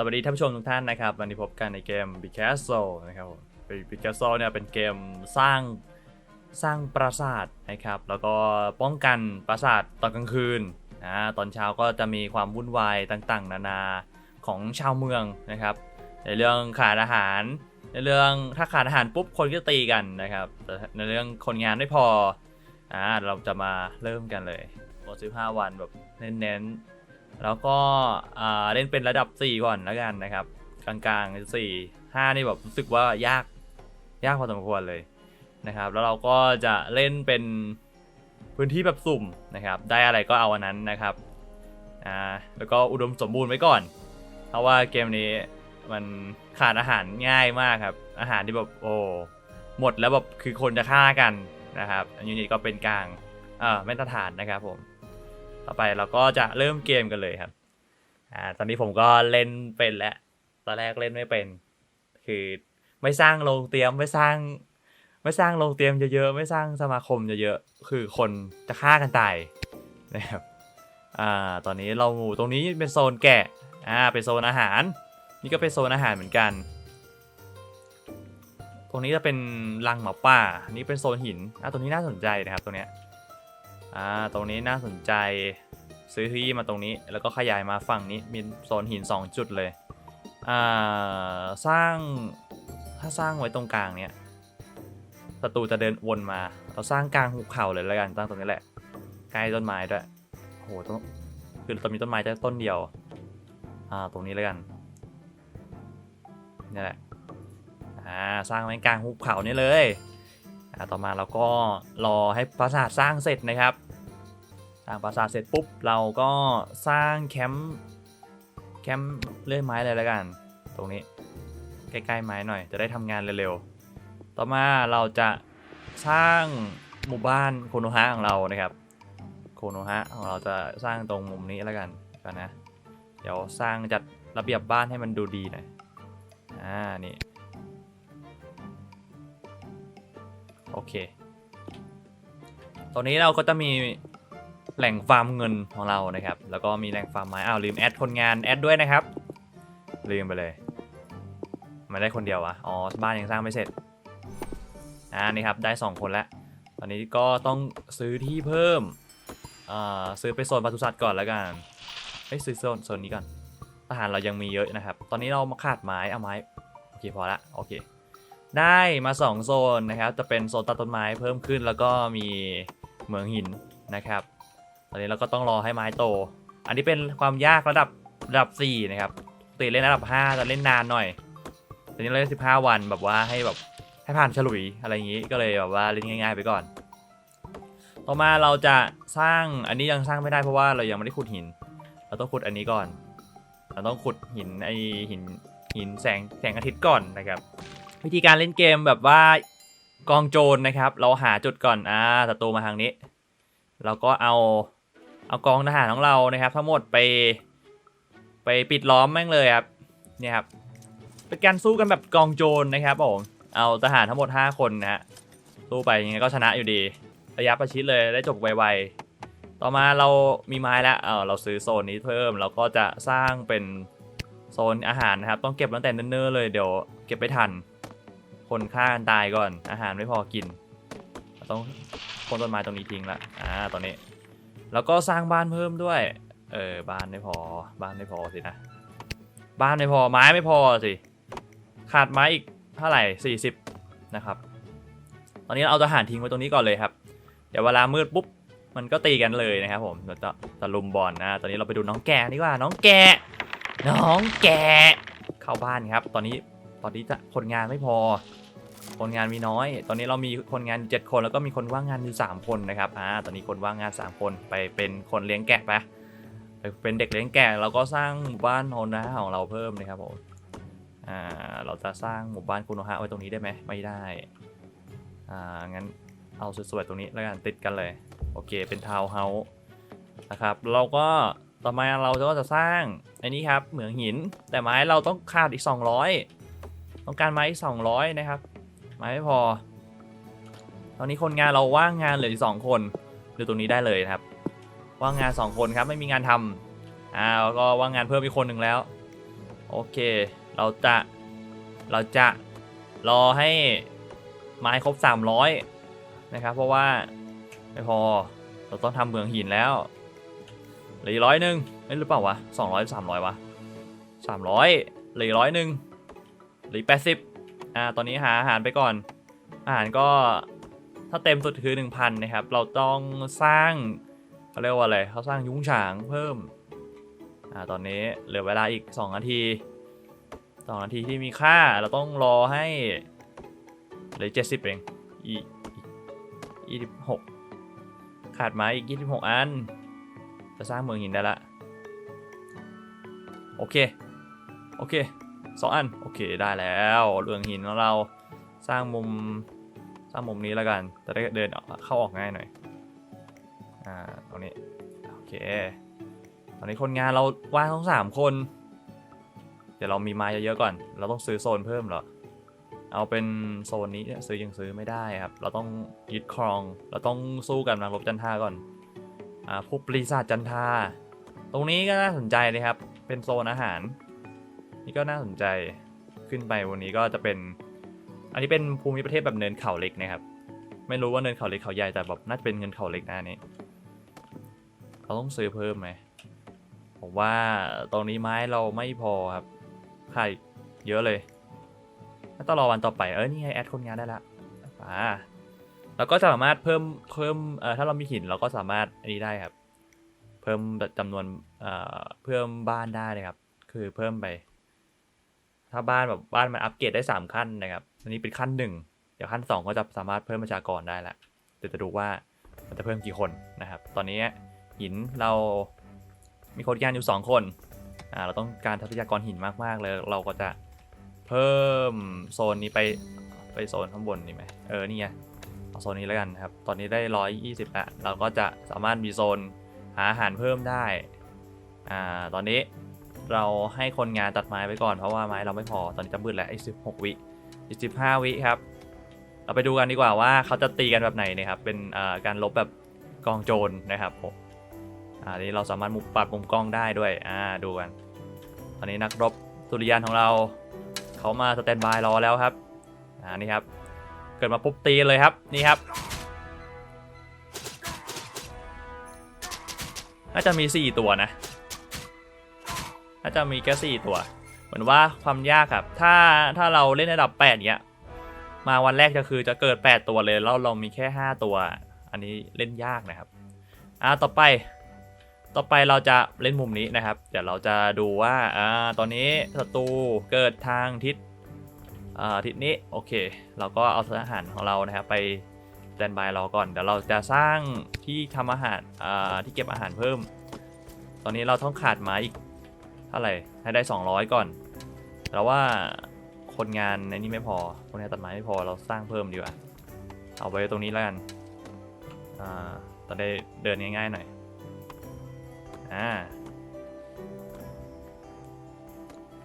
สวัสดีท่านผู้ชมทุกท่านนะครับ วันนี้พบกันในเกม b i c a s t l e นะครับผม b i c a s t l e เนี่ยเป็นเกมสร้างสร้างปราสาทนะครับ แล้วก็ป้องกันปราสาทตอนกลางคืนนะตอนเช้าก็จะมีความวุ่นวายต่างๆ นานาของชาวเมืองนะครับ ในเรื่องขาดอาหาร ในเรื่องถ้าขาดอาหารปุ๊บคนก็ตีกันนะครับแต่ในเรื่องคนงานไม่พออ่าเราจะมาเริ่มกันเลยโปร15 วันแบบเน้นๆ แล้วก็เล่นเป็นระดับ 4 ก่อนแล้วกันนะครับ กลางๆ 4 5 นี่แบบรู้สึกว่ายากยากพอสมควรเลยนะครับ แล้วเราก็จะเล่นเป็นพื้นที่แบบสุ่มนะครับ ได้อะไรก็เอาอันนั้นนะครับอ่าแล้วก็อุดมสมบูรณ์ไว้ก่อน เพราะว่าเกมนี้มันขาดอาหารง่ายมากครับ อาหารที่แบบโอ้หมดแล้วแบบคือคนจะฆ่ากันนะครับยูนิตก็เป็นกลางเอ่าไม่ตรฐานนะครับผม ต่อไปเราก็จะเริ่มเกมกันเลยครับ อ่า ตอนนี้ผมก็เล่นเป็นแล้ว ตอนแรกเล่นไม่เป็น คือไม่สร้างโรงเตรียมไม่สร้าง ไม่สร้างโรงเตรียมเยอะๆไม่สร้างสมาคมเยอะๆคือคนจะฆ่ากันตายนะครับ อ่า ตอนนี้เราตรงนี้เป็นโซนแกะ อ่า เป็นโซนอาหาร นี่ก็เป็นโซนอาหารเหมือนกัน ตรงนี้จะเป็นรังหมาป่า นี่เป็นโซนหิน อ่าตรงนี้น่าสนใจนะครับตรงเนี้ยอ่า ตรงนี้น่าสนใจ ซื้อที่มาตรงนี้ แล้วก็ขยายมาฝั่งนี้มีโซนหิน 2 จุดเลยอ่าสร้างถ้าสร้างไว้ตรงกลางเนี้ยศัตรูจะเดินวนมา เราสร้างกลางหุบเขาเลยแล้วกันตั้งตรงนี้แหละใกล้ต้นไม้ด้วยโหต้นคือตอนมีต้นไม้แค่ต้นเดียวอ่าตรงนี้แล้วกันนี่แหละอ่าสร้างไว้กลางหุบเขานี่เลยอ่าต่อมาเราก็รอให้ปราสาทสร้างเสร็จนะครับ สร้างปราสาทเสร็จปุ๊บเราก็สร้างแคมป์แคมป์เลื่อยไม้เลยแล้วกัน ตรงนี้ใกล้ๆไม้หน่อยจะได้ทำงานเร็วๆ ต่อมาเราจะสร้างหมู่บ้านโคโนฮะของเรานะครับโคโนฮะของเราจะสร้างตรงมุมนี้แล้วกันก่อนนะ เดี๋ยวสร้างจัดระเบียบบ้านให้มันดูดีหน่อยอ่านี่โอเคตรงนี้เราก็จะมี แหล่งฟาร์มเงินของเรานะครับ แล้วก็มีแหล่งฟาร์มไม้อ้าวลืมแอดคนงานแอดด้วยนะครับ ลืมไปเลยไม่ได้คนเดียวอะอ๋อบ้านยังสร้างไม่เสร็จอ่านี่ครับได้ 2 คนแล้ว ตอนนี้ก็ต้องซื้อที่เพิ่มอ่าซื้อไปโซนปศุสัตว์ก่อนแล้วกันเอ้ยซื้อโซนโซนนี้ก่อนทหารเรายังมีเยอะนะครับ ตอนนี้เรามาขาดไม้เอาไม้โอเคพอละโอเคได้มา 2 โซนนะครับ จะเป็นโซนตัดต้นไม้เพิ่มขึ้นแล้วก็มีเหมืองหินนะครับ ตอนนี้เราก็ต้องรอให้ไม้โต อันนี้เป็นความยากระดับระดับ 4 นะครับติเล่นระดับ5จะเล่นนานหน่อย ตอนนี้เราเล่น15 วันแบบว่าให้แบบให้ผ่านฉลุยอะไรอย่างนี้ก็เลยแบบว่าเล่นง่าย ๆ ไปก่อน ต่อมาเราจะสร้างอันนี้ยังสร้างไม่ได้เพราะว่าเรายังไม่ได้ขุดหิน เราต้องขุดอันนี้ก่อน เราต้องขุดหินไอหินหินแสงแสงอาทิตย์ก่อนนะครับ วิธีการเล่นเกมแบบว่ากองโจรนะครับ เราหาจุดก่อนอ่าศัตรูมาทางนี้ เราก็เอา เอากองทหารของเรานะครับ ทั้งหมดไป ไปปิดล้อมแม่งเลยครับเนี่ยครับเป็นการสู้กันแบบกองโจรนะครับผมเอาทหารทั้งหมด 5 คนนะฮะสู้ไปยังไงก็ชนะอยู่ดี ระยะประชิดเลยได้จบไวๆต่อมาเรามีไม้แล้วเออเราซื้อโซนนี้เพิ่มเราก็จะสร้างเป็นโซนอาหารนะครับ ต้องเก็บตั้งแต่เนิ่นๆเลยเดี๋ยวเก็บไม่ทัน คนฆ่ากันตายก่อนอาหารไม่พอกิน ต้องคนต้นไม้ตรงนี้ทิ้งละอ่าตอนนี้ แล้วก็สร้างบ้านเพิ่มด้วย เออบ้านไม่พอ บ้านไม่พอสินะ บ้านไม่พอไม้ไม่พอสิ ขาดไม้อีกเท่าไหร่ 40 นะครับ ตอนนี้เราเอาทหารทิ้งไว้ตรงนี้ก่อนเลยครับ เดี๋ยวเวลามืดปุ๊บมันก็ตีกันเลยนะครับผมเราจะตะลุมบอลนะ ตอนนี้เราไปดูน้องแกดีกว่า น้องแกน้องแกเข้าบ้านครับ ตอนนี้ตอนนี้จะคนงานไม่พอ คนงานมีน้อย ตอนนี้เรามีคนงาน 7 คนแล้วก็มีคนว่างงานอยู่ 3 คนนะครับอ่าตอนนี้คนว่างงาน 3 คนไปเป็นคนเลี้ยงแกะไปไปเป็นเด็กเลี้ยงแกะเราก็สร้างหมู่บ้านโฮนะของเราเพิ่มนะครับผมอ่าเราจะสร้างหมู่บ้านคุโนฮะไว้ตรงนี้ได้ไหมไม่ได้อ่างั้นเอาสวยๆตรงนี้แล้วกันติดกันเลยโอเคเป็นทาวน์เฮาส์นะครับเราก็ต่อมาเราก็จะสร้างอันนี้ครับเหมืองหิน แต่ไม้เราต้องขาดอีก 200 ต้องการไม้อีก200 นะครับ ไม้ไม่พอ ตอนนี้คนงานเราว่างงานเหลืออีกสองคนดูตรงนี้ได้เลยนะครับ ว่างงาน2คนครับไม่มีงานทำอ่าแล้วก็ว่างงานเพิ่มอีกคนหนึ่งแล้ว โอเค เราจะเราจะรอให้ไม้ครบ 300 นะครับ เพราะว่าไม่พอเราต้องทำเมืองหินแล้วเหลือร้อยหนึ่งไม่หรือเปล่าวะสองร้อยสามร้อยวะสามร้อยเหลือร้อยหนึ่งเหลือแปดสิบ อ่าตอนนี้หาอาหารไปก่อน อาหารก็ถ้าเต็มสุดคือหนึ่งพันนะครับ เราต้องสร้างเขาเรียกว่าอะไรเขาสร้างยุ้งฉางเพิ่มอ่าตอนนี้เหลือเวลาอีก 2 นาทีสองนาทีที่มีค่าเราต้องรอให้เหลือเจ็ดสิบเองอีกยี่สิบหกขาดไม้อีกยี่สิบหกอัน จะสร้างเมืองหินได้ละ โอเค โอเค สองอัน โอเคได้แล้วเรืองหินของเราสร้างมุมสร้างมุมนี้แล้วกันจะได้เดินเข้าออกง่ายหน่อยอ่าตรงนี้โอเคตอนนี้คนงานเราว่างทั้งสามคน เดี๋ยวเรามีไม้เยอะๆก่อน เราต้องซื้อโซนเพิ่มเหรอเอาเป็นโซนนี้ซื้อยังซื้อไม่ได้ครับ เราต้องยึดครอง เราต้องสู้กับนักรบจันทาก่อน อ่าพวกปริศาจจันทา ตรงนี้ก็น่าสนใจเลยครับ เป็นโซนอาหาร นี่ก็น่าสนใจขึ้นไปวันนี้ก็จะเป็น อันนี้เป็นภูมิประเทศแบบเนินเขาเล็กนะครับ ไม่รู้ว่าเนินเขาเล็กเขาใหญ่แต่แบบน่าจะเป็นเงินเขาเล็กนะอันนี้เราต้องซื้อเพิ่มไหมผมว่าตรงนี้ไม้เราไม่พอครับค่าอีกเยอะเลยต้องรอวันต่อไป เออนี่ไงแอดคนงานได้ละอ่าเราก็สามารถเพิ่มเพิ่มเอ่อถ้าเรามีหินเราก็สามารถอันนี้ได้ครับ เพิ่มจำนวนเอ่อเพิ่มบ้านได้เลยครับ คือเพิ่มไป ถ้าบ้านแบบบ้านมันอัปเกรดได้สามขั้นนะครับอันนี้เป็นขั้นหนึ่งเดี๋ยวขั้นสองก็จะสามารถเพิ่มประชากรได้ละเดี๋ยวจะดูว่ามันจะเพิ่มกี่คนนะครับ ตอนนี้หินเรามีคนงานอยู่สองคนอ่าเราต้องการทรัพยากรหินมากๆเลยเราก็จะเพิ่มโซนนี้ไปไปโซนข้างบนนี่ไหมเออนี่ไงเอาโซนนี้แล้วกันครับ ตอนนี้ได้120แล้วเราก็จะสามารถมีโซนหาอาหารเพิ่มได้อ่าตอนนี้ เราให้คนงานตัดไม้ไปก่อนเพราะว่าไม้เราไม่พอตอนนี้จะมืดแล้วไอ้16วิอีก15วิครับ เราไปดูกันดีกว่าว่าเขาจะตีกันแบบไหนนะครับเป็นการลบแบบกองโจรนะครับผมอ่านี้เราสามารถมุมปรับมุมกล้องได้ด้วยอ่าดูกัน ตอนนี้นักรบสุริยันของเราเขามาสแตนบายรอแล้วครับอ่านี่ครับ เกิดมาปุ๊บตีเลยครับนี่ครับน่าจะมี 4 ตัวนะ น่าจะมีแค่4ตัว เหมือนว่าความยากครับ ถ้าถ้าเราเล่นระดับ8เนี้ย มาวันแรกจะคือจะเกิด8ตัวเลยแล้วเรามีแค่5ตัว อันนี้เล่นยากนะครับอ่าต่อไป ต่อไปเราจะเล่นมุมนี้นะครับ เดี๋ยวเราจะดูว่าอ่าตอนนี้ศัตรูเกิดทางทิศอ่าทิศนี้โอเค เราก็เอาอาหารของเรานะครับไปสแตนบายรอก่อนเดี๋ยวเราจะสร้างที่ทำอาหารอ่าที่เก็บอาหารเพิ่ม ตอนนี้เราต้องขาดไม้อีก เท่าไหร่ให้ได้ 200 ก่อน แต่ว่าคนงานในนี้ไม่พอ คนงานตัดไม้ไม่พอเราสร้างเพิ่มดีกว่า เอาไว้ตรงนี้แล้วกันอ่าตอนได้เดินง่ายๆหน่อย อ่า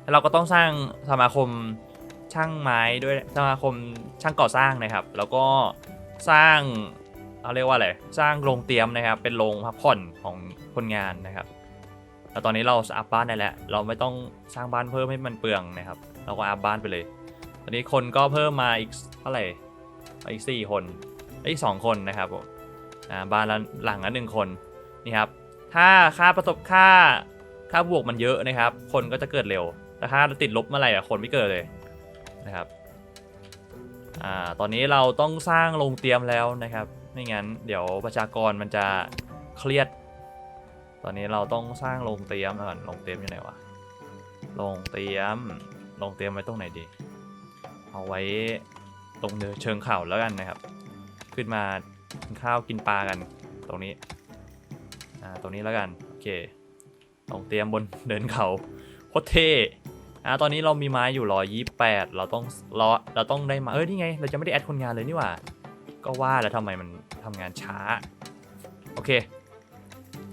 แล้วเราก็ต้องสร้างสมาคมช่างไม้ด้วยสมาคมช่างก่อสร้างนะครับ แล้วก็สร้างเขาเรียกว่าอะไรสร้างโรงเตรียมนะครับ เป็นโรงพักผ่อนของคนงานนะครับ แล้วตอนนี้เราอัพบ้านได้แล้ว เราไม่ต้องสร้างบ้านเพิ่มให้มันเปลืองนะครับ เราก็อัพบ้านไปเลย ตอนนี้คนก็เพิ่มมาอีกเท่าไหร่อีกสี่คนอีกสองคนนะครับผมอ่าบ้านละหลังละหนึ่งคนนี่ครับ ถ้าค่าประสบค่าค่าบวกมันเยอะนะครับ คนก็จะเกิดเร็ว แต่ถ้าติดลบเมื่อไหร่อะคนไม่เกิดเลยนะครับอ่าตอนนี้เราต้องสร้างโรงเตรียมแล้วนะครับ ไม่งั้นเดี๋ยวประชากรมันจะเครียด ตอนนี้เราต้องสร้างโรงเตรียมก่อนโรงเตรียมอยู่ไหนวะโรงเตรียมโรงเตรียมไว้ตรงไหนดี เอาไว้ตรงเนินเชิงเขาแล้วกันนะครับ ขึ้นมากินข้าวกินปลากัน ตรงนี้อ่าตรงนี้แล้วกันโอเคโรงเตรียมบนเดินเขาโคตรเท่อะตอนนี้เรามีไม้อยู่ร้อยยี่แปดเราต้องรอเราต้องได้มาเอ้ยนี่ไง เราจะไม่ได้แอดคนงานเลยนี่หว่า ก็ว่าแล้วทำไมมันทำงานช้า โอเค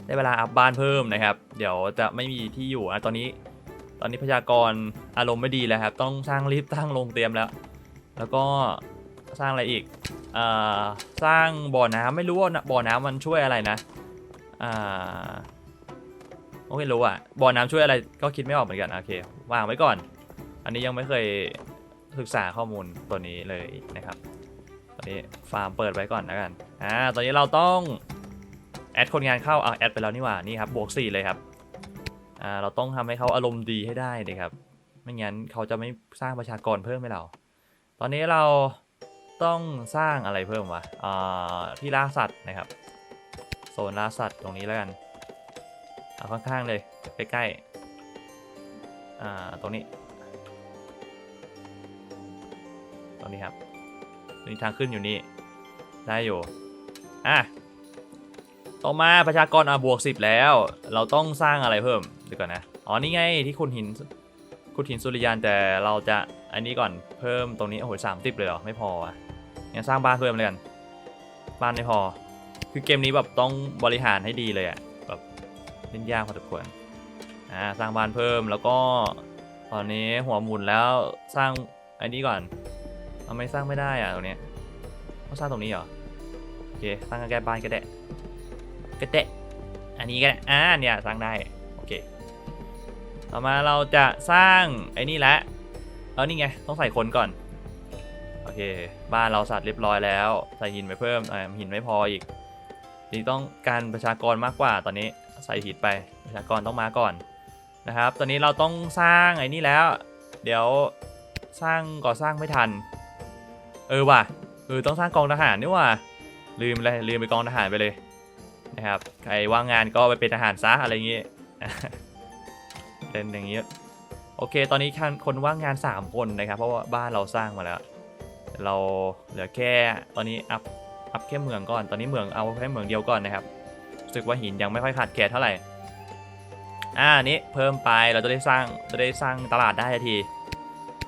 ได้เวลาอัพบ้านเพิ่มนะครับ เดี๋ยวจะไม่มีที่อยู่อะตอนนี้ ตอนนี้พยากรอารมณ์ไม่ดีแล้วครับ ต้องสร้างรีบตั้างโรงเตรียมแล้ว แล้วก็สร้างอะไรอีกอสร้างบ่อน้ำไม่รู้ว่าบ่อน้ำมันช่วยอะไรนะอ่าโอเครู้อะบ่อน้ำช่วยอะไรก็คิดไม่ออกเหมือนกันโอเควางไว้ก่อน อันนี้ยังไม่เคยศึกษาข้อมูลตัวนี้เลยนะครับ ตอนนี้ฟาร์มเปิดไว้ก่อนแล้วกันอ่าตอนนี้เราต้อง แอดคนงานเข้าอะแอดไปแล้วนี่หว่านี่ครับบวก4เลยครับอ่าเราต้องทำให้เขาอารมณ์ดีให้ได้นะครับ ไม่งั้นเขาจะไม่สร้างประชากรเพิ่มให้เรา ตอนนี้เราต้องสร้างอะไรเพิ่มวะอ่าที่ล่าสัตว์นะครับโซนล่าสัตว์ตรงนี้แล้วกันเอาข้างๆเลยใกล้ๆอ่าตรงนี้ตรงนี้ครับมีทางขึ้นอยู่นี่ได้อยู่อะ ต่อมาประชากรอะบวกสิบแล้ว เราต้องสร้างอะไรเพิ่มเดี๋ยวก่อนนะ อ๋อนี่ไงที่คุณหินคุณหินสุริยานแต่เราจะอันนี้ก่อนเพิ่มตรงนี้โอ้โหสามสิบเลยเหรอไม่พออะงั้นสร้างบ้านเพิ่มเลยกัน บ้านไม่พอ คือเกมนี้แบบต้องบริหารให้ดีเลยอะแบบเล่นยากพอสมควรอ่าสร้างบ้านเพิ่มแล้วก็ตอนนี้หัวหมุนแล้วสร้างอันนี้ก่อนทำไมสร้างไม่ได้อะตรงนี้ต้องสร้างตรงนี้เหรอโอเคสร้างใกล้ๆบ้านก็ได้ ก็ได้ อันนี้ก็ได้อ่าเนี่ยสร้างได้ โอเค ต่อมาเราจะสร้างไอ้นี่แหละเออนี่ไง ต้องใส่คนก่อน โอเค บ้านเราสัตว์เรียบร้อยแล้ว ใส่หินไปเพิ่มอ่าหินไม่พออีกนี่ต้องการประชากรมากกว่าตอนนี้ใส่หินไปประชากรต้องมาก่อนนะครับ ตอนนี้เราต้องสร้างไอ้นี่แล้ว เดี๋ยวสร้างก่อสร้างไม่ทัน เออว่ะเออต้องสร้างกองทหารนี่ว่ะลืมเลยลืมไปกองทหารไปเลย นะครับ ใครว่างงานก็ไปเป็นทหารซะอะไรอย่างงี้ยเป็นอย่างเงี้ยโอเค ตอนนี้คนว่างงาน 3 คนนะครับ เพราะว่าบ้านเราสร้างมาแล้ว เราเหลือแค่ตอนนี้อัพอัพแค่เมืองก่อน ตอนนี้เมืองเอาแค่เมืองเดียวก่อนนะครับรู้สึกว่าหินยังไม่ค่อยขาดแคลนเท่าไหร่ อ่านี้เพิ่มไปเราจะได้สร้างจะได้สร้างตลาดได้ทันที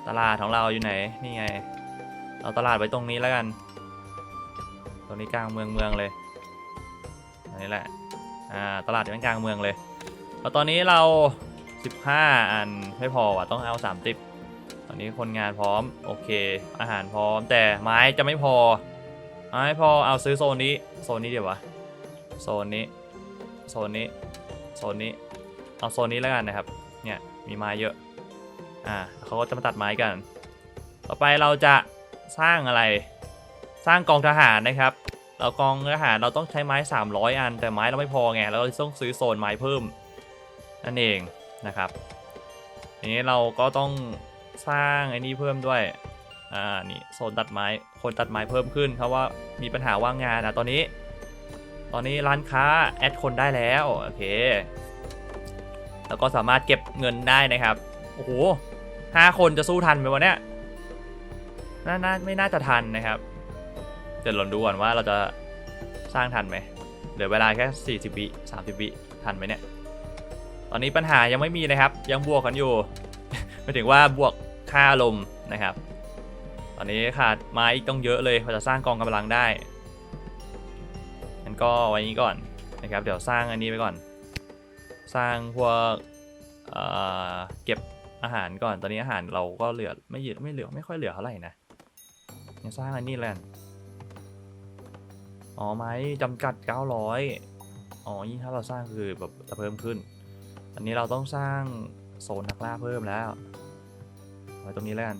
ตลาดของเราอยู่ไหนนี่ไง เอาตลาดไว้ตรงนี้แล้วกัน ตรงนี้กลางเมืองเมืองเลย นนี้แหละอ่าตลาดอยู่กลางเมืองเลยแล้วตอนนี้เรา 15 อันไม่พอว่ะต้องเอา 30 ตอนนี้คนงานพร้อมโอเค อาหารพร้อมแต่ไม้จะไม่พอไม้พอเอาซื้อโซนนี้โซนนี้เดี๋ยววะโซนนี้โซนนี้โซนนี้เอาโซนนี้แล้วกันนะครับเนี่ยมีไม้เยอะอ่าเขาก็จะมาตัดไม้กัน ต่อไปเราจะสร้างอะไรสร้างกองทหารนะครับ เรากองทหารเราต้องใช้ไม้ 300 อัน แต่ไม้เราไม่พอไงเราต้องซื้อโซนไม้เพิ่มนั่นเองนะครับทีนี้เราก็ต้องสร้างไอ้นี่เพิ่มด้วยอ่านี่โซนตัดไม้คนตัดไม้เพิ่มขึ้นเพราะว่ามีปัญหาว่างงานนะตอนนี้ ตอนนี้ร้านค้าแอดคนได้แล้วโอเคแล้วก็สามารถเก็บเงินได้นะครับโอ้โหห้าคนจะสู้ทันไหมวะเนี่ยน่าไม่น่าจะทันนะครับ เดี๋ยวลองดูก่อนว่าเราจะสร้างทันไหมเหลือเวลาแค่40วิ30วิทันไหมเนี่ย ตอนนี้ปัญหายังไม่มีนะครับ ยังบวกกันอยู่หมายถึงว่าบวกค่าลมนะครับ ตอนนี้ขาดไม้อีกต้องเยอะเลยพอจะสร้างกองกำลังได้งั้นก็ไว้นี้ก่อนนะครับ เดี๋ยวสร้างอันนี้ไปก่อน สร้างพวกเอ่อเก็บอาหารก่อน ตอนนี้อาหารเราก็เหลือไม่เยอะไม่เหลือไม่ค่อยเหลือเท่าไหร่นะยังสร้างอันนี้แล้วกัน อ๋อไหมจำกัด 900 อ๋อยิ่งถ้าเราสร้างคือแบบจะเพิ่มขึ้น อันนี้เราต้องสร้างโซนนักล่าเพิ่มแล้วไว้ตรงนี้แล้วกัน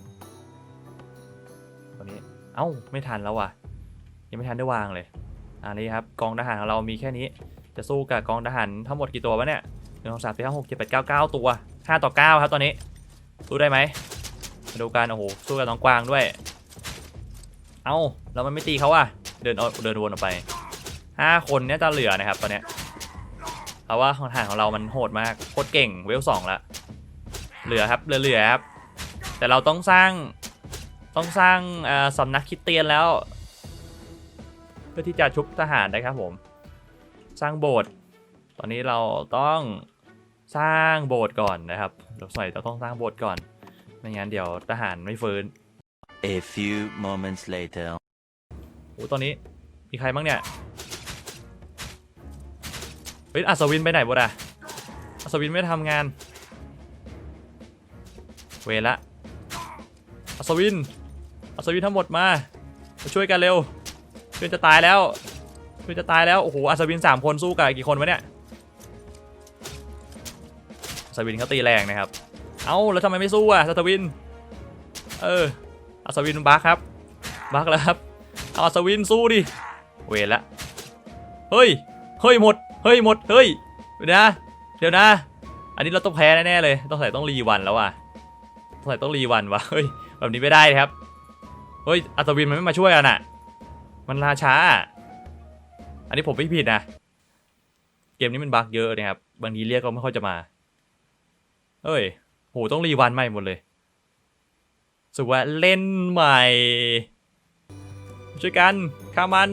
ตรงนี้ เอ้า ไม่ทันแล้วว่ะ ยังไม่ทันได้วางเลย อันนี้ครับกองทหารของเรามีแค่นี้ จะสู้กับกองทหารทั้งหมดกี่ตัววะเนี่ยหนึ่งสองสามสี่ห้าหกเจ็ดแปดเก้าเก้าตัวห้าต่อเก้าครับตอนนี้ สู้ได้ไหมมาดูกันโอ้โห สู้กับน้องกวางด้วย เอ้า แล้วมันไม่ตีเขาอะ เดินเอาเดินวนออกไปห้าคนเนี้ยจะเหลือนะครับตอนเนี้ยเพราะว่าของทหารของเรามันโหดมากโคตรเก่งเวลสองละเหลือครับเหลือเหลือครับ แต่เราต้องสร้างต้องสร้างสำนักคิดเตียนแล้ว เพื่อที่จะชุบทหารนะครับผม สร้างโบสถ์ตอนนี้เราต้องสร้างโบสถ์ก่อนนะครับเราใส่เราต้องสร้างโบสถ์ก่อนไม่งั้นเดี๋ยวทหารไม่ฟื้น A few moments later. โอ้ตอนนี้มีใครบ้างเนี่ย เฮ้ยอัศวินไปไหนหมดะอัศวินไม่ทำงาน เวละอัศวินอัศวินทั้งหมดมามาช่วยกันเร็วเพื่อนจะตายแล้วเพื่อนจะตายแล้ว โอ้โหอัศวินสามคนสู้กับกี่คนวะเนี่ยอัสวินเขาตีแรงนะครับ เอ้าแล้วทำไมไม่สู้อะอัสวิน เอออัศวินบักครับบักแล้วครับ อาอัศวินสู้ดิ เวละ เฮ้ย เฮ้ยหมด เฮ้ยหมด เฮ้ย เดี๋ยวนะ เดี๋ยวนะ อันนี้เราต้องแพ้แน่เลย ต้องใส่ต้องรีวันแล้วว่ะต้องใส่ต้องรีวันวะเฮ้ย แบบนี้ไม่ได้ครับ เฮ้ย อัศวินมันไม่มาช่วยกันอะ มันลาช้า อันนี้ผมไม่ผิดนะ เกมนี้มันบั๊กเยอะนะครับ บางทีเรียกก็ไม่ค่อยจะมา เฮ้ย โห ต้องรีวันใหม่หมดเลยสุว่าเล่นใหม่ ช่วยกันฆ่ามัน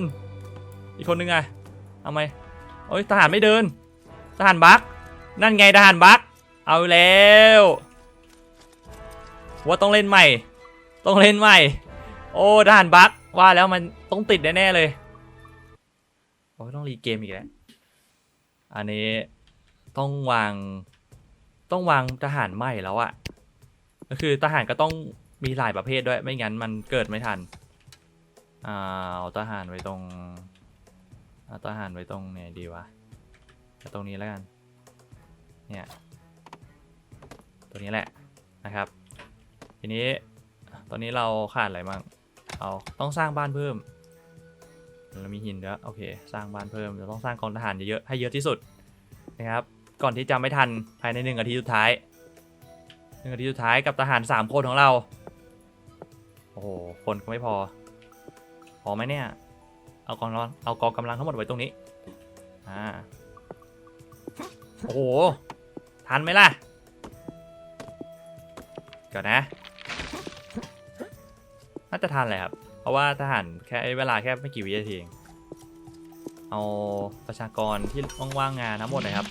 อีกคนนึงอะเอาไหมโอ้ยทหารไม่เดิน ทหารบักนั่นไงทหารบักเอาแล้วว่าต้องเล่นใหม่ ต้องเล่นใหม่ โอ้ทหารบักว่าแล้วมันต้องติดแน่ๆเลยโอ้ต้องรีเกมอีกแล้วอันนี้ต้องวางต้องวางทหารใหม่แล้วอะก็คือทหารก็ต้องมีหลายประเภทด้วยไม่งั้นมันเกิดไม่ทัน อ่าเอาทหารไว้ตรงเอาทหารไว้ตรงไหนดีวะเอาตรงนี้แล้วกันเนี่ยตัวนี้แหละนะครับ ทีนี้ตอนนี้เราขาดอะไรบ้างเอาต้องสร้างบ้านเพิ่มเรามีหินแล้วโอเค สร้างบ้านเพิ่มเราต้องสร้างกองทหารเยอะๆให้เยอะที่สุดนะครับ ก่อนที่จะไม่ทันภายในหนึ่งนาทีสุดท้ายหนึ่งนาทีสุดท้ายกับทหารสามคนของเรา โอ้โห คนก็ไม่พอ พอไหมเนี่ย เอากองร้อนเอากองกำลังทั้งหมดไว้ตรงนี้ อ่า โอ้โห ทันไหมล่ะ เดี๋ยวนะ น่าจะทันแหละครับ เพราะว่าทหารแค่เวลาแค่ไม่กี่วินาทีเอง เอาประชากรที่ว่างๆงานทั้งหมดนะครับ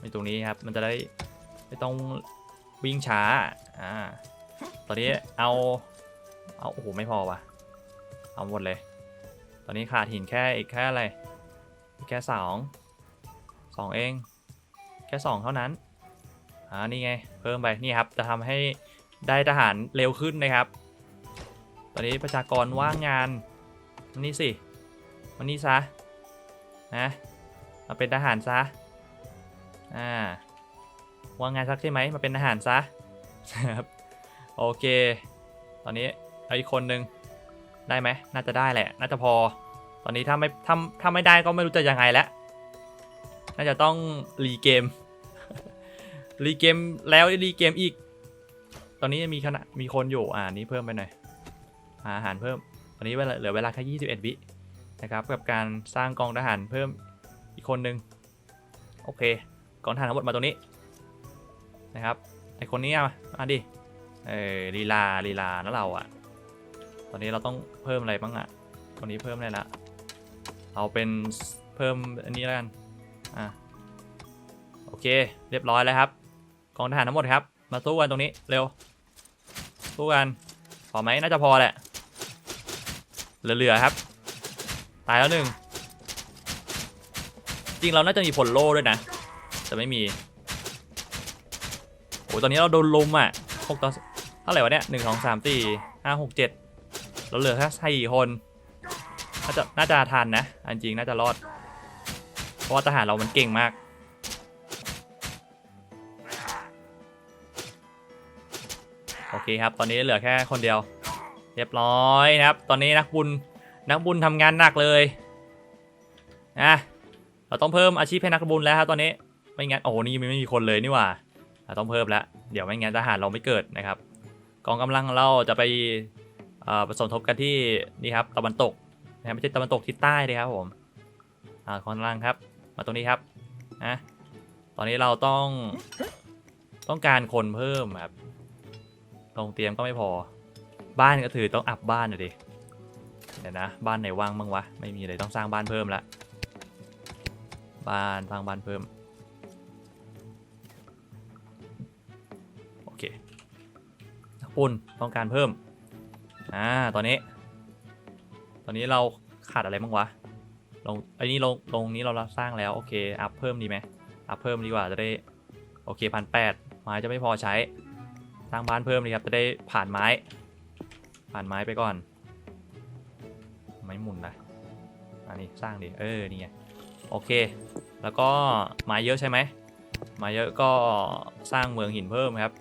ในตรงนี้ครับ มันจะได้ไม่ต้องวิ่งช้า อ่า ตอนนี้เอา เอา โอ้โห ไม่พอว่ะ เอาหมดเลย ตอนนี้ขาดหินแค่อีกแค่อะไรอีกแค่สองสองเอง แค่สองเท่านั้น อ่า นี่ไง เพิ่มไป นี่ครับ จะทำให้ได้ทหารเร็วขึ้นนะครับ ตอนนี้ประชากรว่างงานมันนี่สิมันนี่ซะ นะมาเป็นทหารซะ อ่า ว่างงานสักใช่ไหม มาเป็นทหารซะ ครับ โอเค ตอนนี้เอาอีกคนนึง ได้ไหมน่าจะได้แหละ น่าจะพอ ตอนนี้ถ้าไม่ถ้าถ้าไม่ได้ก็ไม่รู้จะยังไงแล้ว น่าจะต้องรีเกม รีเกมแล้วรีเกมอีก ตอนนี้มีคณะมีคนอยู่ อ่านี้เพิ่มไปหน่อยหาอาหารเพิ่ม ตอนนี้เวลาเหลือเวลาแค่21 วินะครับกับการสร้างกองทหารเพิ่มอีกคนนึง โอเค กองทหารทั้งหมดมาตรงนี้นะครับไอคนนี้มามาดิเออลีลาลีลานะเราอะ ตอนนี้เราต้องเพิ่มอะไรบ้างอะตอนนี้เพิ่มอะไรละเอาเป็นเพิ่มอันนี้แล้วกัน อะ โอเค เรียบร้อยแล้วครับ กองทหารทั้งหมดครับ มาสู้กันตรงนี้เร็ว สู้กัน พอไหมน่าจะพอแหละ เหลือๆครับ ตายแล้วหนึ่ง จริงเราน่าจะมีผลโล่ด้วยนะ แต่ไม่มี โอ้ยตอนนี้เราโดนลุมอะหกต่อเท่าไหร่วะเนี่ยหนึ่งสองสามสี่ห้าหกเจ็ด เราเหลือแค่สี่คนน่าจะน่าจะทันนะอันจริงน่าจะรอด เพราะว่าทหารเรามันเก่งมาก โอเคครับ ตอนนี้เหลือแค่คนเดียว เรียบร้อยนะครับ ตอนนี้นักบุญนักบุญทำงานหนักเลยนะเราต้องเพิ่มอาชีพให้นักบุญแล้วครับตอนนี้ไม่งั้นโอ้โหนี่ไม่มีคนเลยนี่หว่าเราต้องเพิ่มแล้วเดี๋ยวไม่งั้นทหารเราไม่เกิดนะครับ กองกำลังเราจะไป ผสมทบกันที่นี่ครับตะวันตกนะครับไม่ใช่ตะวันตกทิศใต้เลยครับผมอ่ากองกำลังครับ มาตรงนี้ครับนะตอนนี้เราต้องต้องการคนเพิ่มครับโรงเตรียมก็ไม่พอ บ้านก็ถือต้องอัพบ้านหน่อยดิเดี๋ยวนะ บ้านไหนว่างบ้างวะไม่มีเลยต้องสร้างบ้านเพิ่มละบ้านสร้างบ้านเพิ่มโอเคนักปุ่นต้องการเพิ่ม อ่า ตอนนี้ ตอนนี้เราขาดอะไรบ้างวะ ลงไอ้นี่ลง ลงนี้เราสร้างแล้ว โอเค อัพเพิ่มดีไหมอัพเพิ่มดีกว่าจะได้ โอเคพันแปดไม้จะไม่พอใช้ สร้างบ้านเพิ่มดีครับจะได้ผ่านไม้ ผ่านไม้ไปก่อน ไม่หมุนนะอันนี้สร้างดิ เออ นี่ไง โอเค แล้วก็ไม้เยอะใช่ไหมไมาเยอะก็สร้างเมืองหินเพิ่มครับ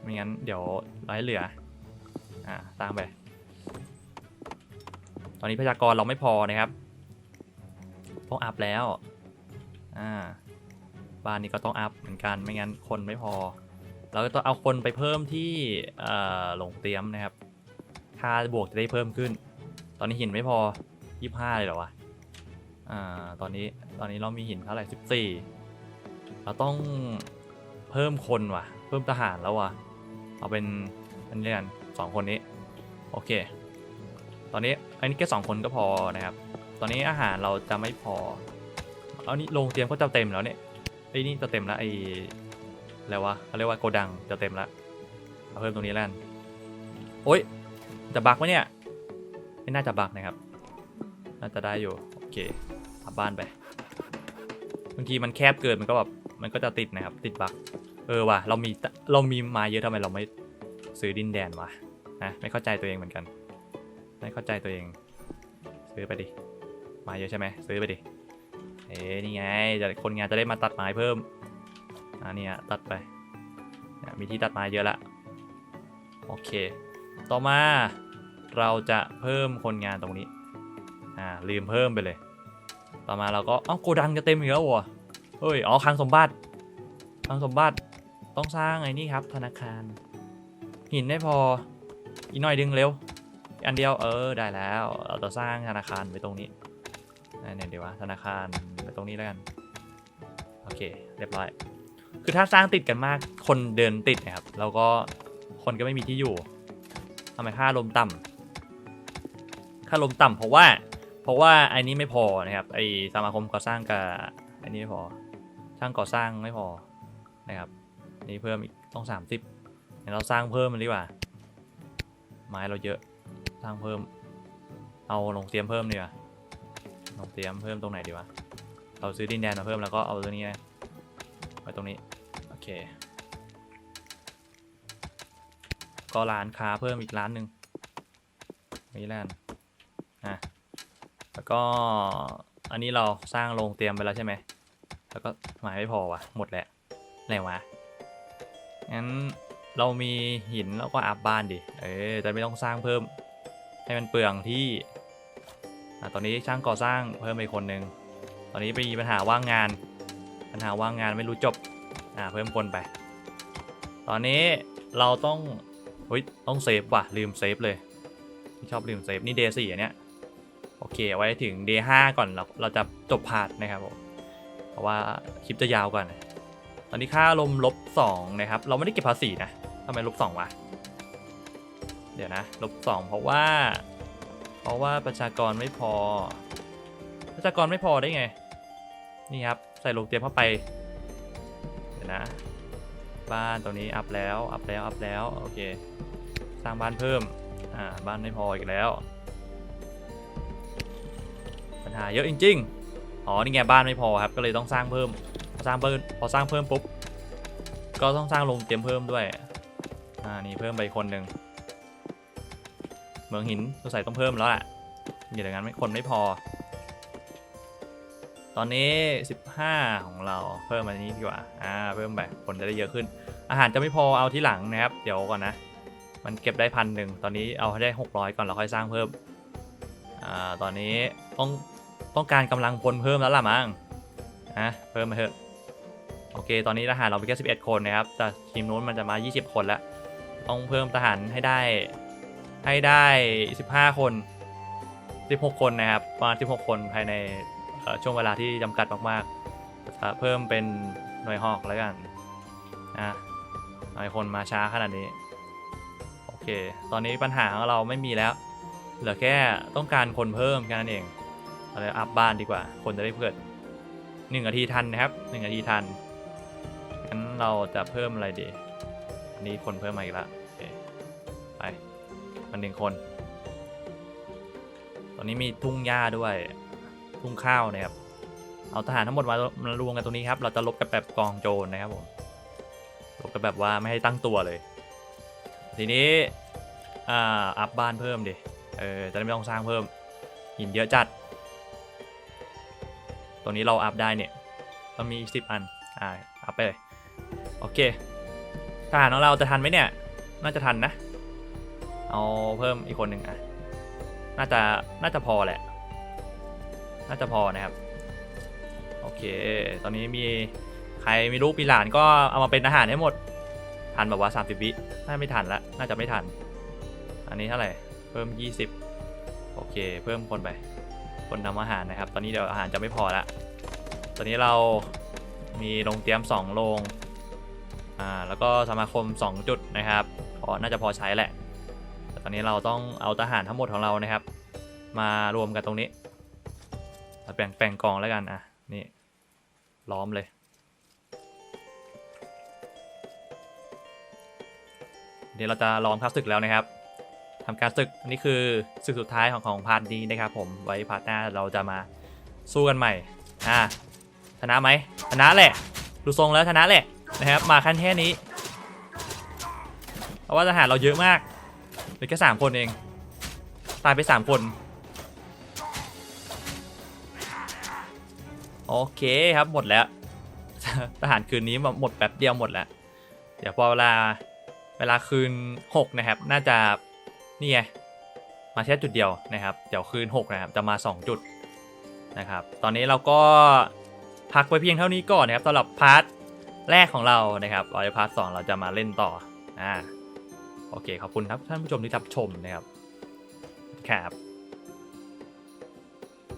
ไม่งั้นเดี๋ยวไร้เหลือ อ่าสร้างไป ตอนนี้ประชากรเราไม่พอนะครับ ต้องอัพแล้ว อ่า บ้านนี้ก็ต้องอัพเหมือนกัน ไม่งั้นคนไม่พอ เราก็ต้องเอาคนไปเพิ่มที่เอ่อโรงเตรียมนะครับ ค่าบวกจะได้เพิ่มขึ้น ตอนนี้หินไม่พอ 25 เลยเหรอวะ อ่า ตอนนี้ ตอนนี้เรามีหินเท่าไหร่ 14 เราต้องเพิ่มคนว่ะ เพิ่มทหารแล้วว่ะ เอาเป็นอันนี้กัน สองคนนี้ โอเค ตอนนี้อันนี้แค่สองคนก็พอนะครับ ตอนนี้อาหารเราจะไม่พอเอานี่โรงเตรียมก็จะเต็มแล้วเนี่ยไอ้นี่จะเต็มแล้วไอ้อะไรวะเขาเรียกว่าโกดังจะเต็มแล้วเอาเพิ่มตรงนี้แล้วกันโอ๊ยจะบักไหมเนี่ยไม่น่าจะบักนะครับ น่าจะได้อยู่โอเคกลับบ้านไปบางทีมันแคบเกินมันก็แบบมันก็จะติดนะครับ ติดบักเออว่ะเรามีเรามีมาเยอะทำไมเราไม่ซื้อดินแดนวะ นะไม่เข้าใจตัวเองเหมือนกัน ไม่เข้าใจตัวเอง ซื้อไปดิมาเยอะใช่ไหมซื้อไปดิเอ้นี่ไงจะคนงานจะได้มาตัดไม้เพิ่มอ่าเนี่ยตัดไปมีที่ตัดไม้เยอะละโอเค ต่อมาเราจะเพิ่มคนงานตรงนี้อ่าลืมเพิ่มไปเลย ต่อมาเราก็เอ้าโกดังจะเต็มอีกแล้ววะเฮ้ยอ๋อคลังสมบัติคลังสมบัติต้องสร้างไอ้นี่ครับธนาคารหินไม่พอ อีกหน่อยดึงเร็ว อันเดียวเออได้แล้วเราจะสร้างธนาคารไว้ตรงนี้ไหนเดี๋ยววะธนาคารไว้ตรงนี้แล้วกันโอเคเรียบร้อยคือถ้าสร้างติดกันมากคนเดินติดนะครับแล้วก็คนก็ไม่มีที่อยู่ทำไมค่าลมต่ำค่าลมต่ำเพราะว่า เพราะว่าไอ้นี้ไม่พอนะครับไอสมาคมก่อสร้างกับไอ้นี้ไม่พอช่างก่อสร้างไม่พอนะครับนี่เพิ่มอีกต้อง 30เดี๋ยวเราสร้างเพิ่มมันดีกว่า ไม้เราเยอะสร้างเพิ่ม เอาลงเตรียมเพิ่มดีกว่าลงเตรียมเพิ่มตรงไหนดีวะเราซื้อดินแดนมาเพิ่มแล้วก็เอาตัวนี้ไว้ตรงนี้โอเค ก็ร้านค้าเพิ่มอีกร้านหนึ่งนี่แล้วนอะแล้วก็อันนี้เราสร้างโรงเตรียมไปแล้วใช่ไหมแล้วก็ไม้ไม่พอว่ะหมดแหล้วไหนวะงั้น เรามีหินแล้วก็อัพบ้านดิ เออจะไม่ต้องสร้างเพิ่ม ให้มันเปลืองที่ อะตอนนี้ช่างก่อสร้างเพิ่มไปคนหนึ่ง ตอนนี้มีปัญหาว่างงาน ปัญหาว่างงานไม่รู้จบ อ่าเพิ่มคนไป ตอนนี้เราต้องเฮ้ยต้องเซฟว่ะลืมเซฟเลยที่ชอบลืมเซฟนี่เดย์สี่อันเนี้ยโอเคไว้ถึง day 5ก่อนเราเราจะจบพาร์ทนะครับผมเพราะว่าคลิปจะยาวก่อน ตอนนี้ค่าลมลบ2นะครับ เราไม่ได้เก็บภาษีนะ ทำไมลบ2วะ เดี๋ยวนะลบ2เพราะว่า เพราะว่าประชากรไม่พอ ประชากรไม่พอได้ไง นี่ครับ ใส่โรงเตรียมเข้าไป เดี๋ยวนะ บ้านตรงนี้อัพแล้ว อัพแล้ว อัพแล้ว โอเค สร้างบ้านเพิ่ม อ่า บ้านไม่พออีกแล้ว ปัญหาเยอะจริง ๆ อ๋อ นี่ไงบ้านไม่พอครับ ก็เลยต้องสร้างเพิ่ม พอสร้างเพิ่ม พอสร้างเพิ่มปุ๊บ ก็ต้องสร้างโรงเตรียมเพิ่มด้วย อ่านี่เพิ่มไปคนหนึ่งเมืองหินสงสัยต้องเพิ่มแล้วแหละอย่างนั้นไม่คนไม่พอ ตอนนี้ 15 ของเราเพิ่มมานี้ดีกว่าอ่าเพิ่มไปคนจะได้เยอะขึ้น อาหารจะไม่พอเอาที่หลังนะครับ เดี๋ยวก่อนนะ มันเก็บได้พันหนึ่งตอนนี้เอาให้ได้ 600 ก่อนแล้วค่อยสร้างเพิ่มอ่าตอนนี้ต้องต้องการกำลังพลเพิ่มแล้วล่ะมั้งนะเพิ่มมาเถอะโอเค ตอนนี้ทหารเราไปแค่11 คนนะครับ แต่ทีมนู้นมันจะมา 20 คนแล้ว ต้องเพิ่มทหารให้ได้ ให้ได้ 15 คน 16 คนนะครับ ประมาณ 16 คนภายในช่วงเวลาที่จำกัดมากๆจะเพิ่มเป็นหน่วยหอกแล้วกันนะหน่วยคนมาช้าขนาดนี้ โอเค ตอนนี้ปัญหาของเราไม่มีแล้ว เหลือแค่ต้องการคนเพิ่มแค่นั้นเองเราเลยอัพบ้านดีกว่า คนจะได้เพื่อนหนึ่งนาทีทันนะครับหนึ่งนาทีทันงั้นเราจะเพิ่มอะไรดี นนี้คนเพิ่มมาอีกแล้วโอเคไปมันหนึ่งคน ตอนนี้มีทุ่งหญ้าด้วย ทุ่งข้าวนะครับ เอาทหารทั้งหมดมามารวมกันตรงนี้ครับ เราจะลบกับแบบกองโจรนะครับผม ลบกับแบบว่าไม่ให้ตั้งตัวเลย ทีนี้อ่าอัพบ้านเพิ่มดิ เออ จะได้ไม่ต้องสร้างเพิ่ม หินเยอะจัดตัวนี้เราอัพได้เนี่ยเรามีสิบอัน อ่า อัพไปเลย โอเค หารของเราจะทันไหมเนี่ย น่าจะทันนะ เอาเพิ่มอีกคนหนึ่งอะ น่าจะ น่าจะพอแหละ น่าจะพอนะครับ โอเค ตอนนี้มีใครมีลูกมีหลานก็เอามาเป็นอาหารให้หมด ทันแบบว่า 30 วิน่าไม่ทันละน่าจะไม่ทัน อันนี้เท่าไหร่ เพิ่ม 20 โอเค เพิ่มคนไป คนทำอาหารนะครับ ตอนนี้เดี๋ยวอาหารจะไม่พอละ ตอนนี้เรามีโรงเตรียม2โรง อ่าแล้วก็สมาคม 2 จุดนะครับพอน่าจะพอใช้แหละ แต่ตอนนี้เราต้องเอาทหารทั้งหมดของเรานะครับ มารวมกันตรงนี้เราแบ่งแบ่งกองแล้วกันอะนี่ล้อมเลยเดี๋ยวเราจะล้อมข้าศึกแล้วนะครับทำการศึกนนี้คือศึกสุดท้ายของของพาร์ทนี้นะครับ ผมไว้พาร์ทหน้าเราจะมาสู้กันใหม่อ่าชนะไหมชนะแหละดูทรงแล้วชนะแหละ นะครับมาขั้นแค่นี้ เพราะว่าทหารเราเยอะมากเหลือแค่สามคนเอง ตายไปสามคนโอเคครับหมดแล้ว ทหารคืนนี้หมดแป๊บเดียวหมดแล้ว เดี๋ยวพอเวลาเวลาคืน 6 นะครับ น่าจะนี่ไงมาแค่จุดเดียวนะครับ เดี๋ยวคืน 6 นะครับ จะมา 2 จุดนะครับ ตอนนี้เราก็พักไปเพียงเท่านี้ก่อนนะครับสำหรับพาร์ท แรกของเรานะครับรอยพาร์ทสเราจะมาเล่นต่ออ่าโอเคขอบคุณครับท่านผู้ชมที่รับชมนะครับครับ